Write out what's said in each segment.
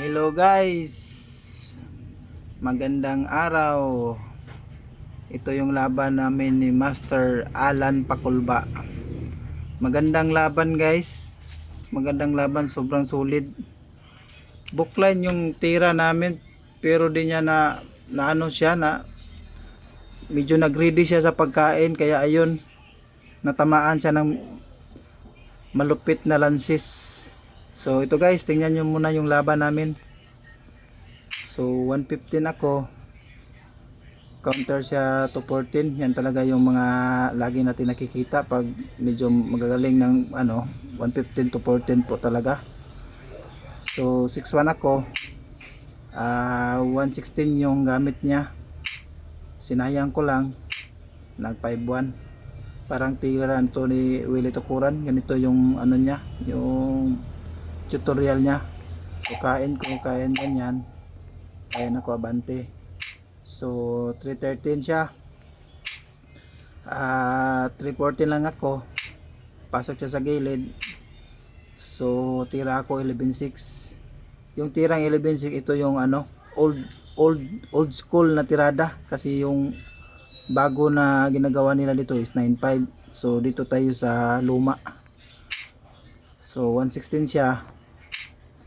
Hello guys. Magandang araw. Ito yung laban namin ni Master Alan Pakulba. Magandang laban guys. Magandang laban. Sobrang solid. Bookline yung tira namin Pero di niya na, na ano siya na Medyo nagready siya sa pagkain. Kaya ayun Natamaan siya ng malupit na lansis So ito guys, tingnan nyo muna yung laban namin. So 115 ako. Counter siya to 14. Yan talaga yung mga lagi natin nakikita pag medyo magagaling ng ano 115 to 14 po talaga. So 61 ako. Ah 116 yung gamit niya. Sinayang ko lang. Nag 51. Parang tira to ni Willie Tukuran. Ganito yung ano niya, yung tutorial niya. Kukain ko kain ganyan. Kaya na abante. So 313 siya. Ah 314 lang ako. Pasok siya sa gilid. So tira ako 11.6 yung tirang 11.6 ito yung ano old old old school na tirada. Kasi yung bago na ginagawa nila dito is 9.5 so dito tayo sa luma. So 116 siya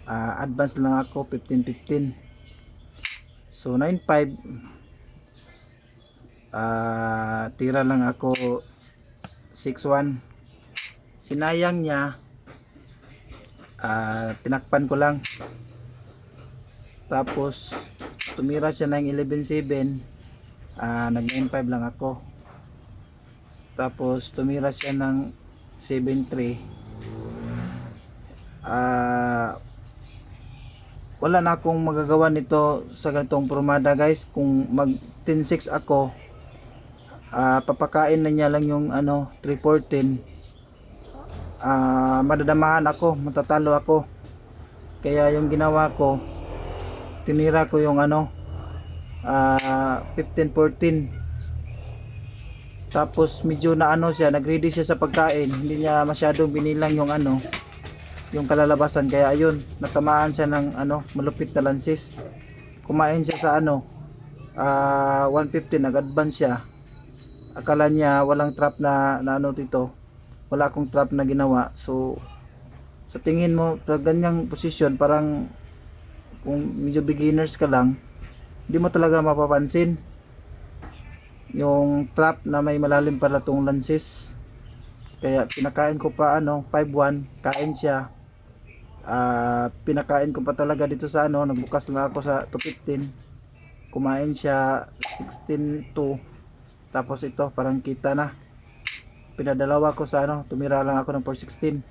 uh, advance lang ako 15-15 so 9-5 uh, tira lang ako 6-1 sinayang niya uh, tinakpan ko lang. Tapos tumira siya ng 11-7 uh, nag 9-5 lang ako. Tapos tumira siya ng 7-3 ah uh, wala na akong magagawa nito sa ganitong promada guys. Kung mag 10-6 ako uh, papakain na niya lang yung ano 314 uh, madadamahan ako matatalo ako. Kaya yung ginawa ko tinira ko yung ano uh, 15-14 tapos medyo na ano siya nagready siya sa pagkain. Hindi niya masyadong binilang yung ano yung kalalabasan kaya ayun natamaan siya ng ano malupit na lansis. Kumain siya sa ano uh, 150 nag-advance siya. Akala niya walang trap na, na ano dito wala akong trap na ginawa. So sa tingin mo sa ganyang posisyon parang kung medyo beginners ka lang hindi mo talaga mapapansin yung trap na may malalim pala tong lansis. Kaya pinakain ko pa ano 5-1 kain siya uh, pinakain ko pa talaga dito sa ano nagbukas lang ako sa 215 kumain siya 16 2 tapos ito parang kita na. Pinadalawa ko sa ano tumira lang ako ng 416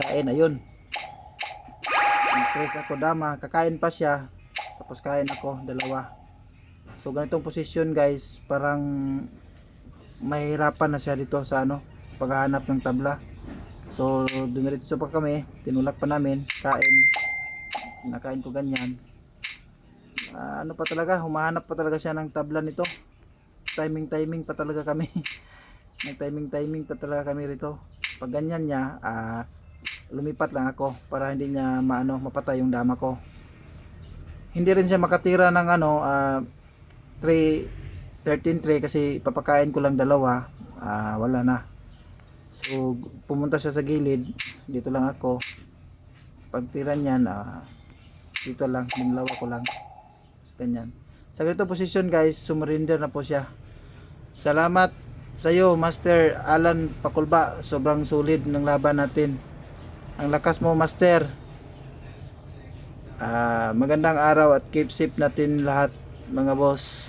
kain ayun. Tres ako dama. Kakain pa siya tapos kain ako dalawa. So ganitong posisyon guys parang mahirapan na siya dito sa ano paghahanap ng tabla So, dumiretso pa kami, tinulak pa namin, kain. Nakain ko ganyan. Uh, ano pa talaga, humahanap pa talaga siya ng tabla nito. Timing timing pa talaga kami. Nag timing timing pa talaga kami rito. Pag ganyan niya, uh, lumipat lang ako para hindi niya maano mapatay yung dama ko. Hindi rin siya makatira ng ano uh, 3 13 tray kasi papakain ko lang dalawa. Uh, wala na So, pumunta siya sa gilid. Dito lang ako. Pagtira niyan, ah, dito lang, binlawa ko lang. So, ganyan. Sa ganito posisyon guys, sumurrender na po siya. Salamat sa iyo, Master Alan Pakulba. Sobrang solid ng laban natin. Ang lakas mo, Master. Ah, magandang araw at keep safe natin lahat, mga boss.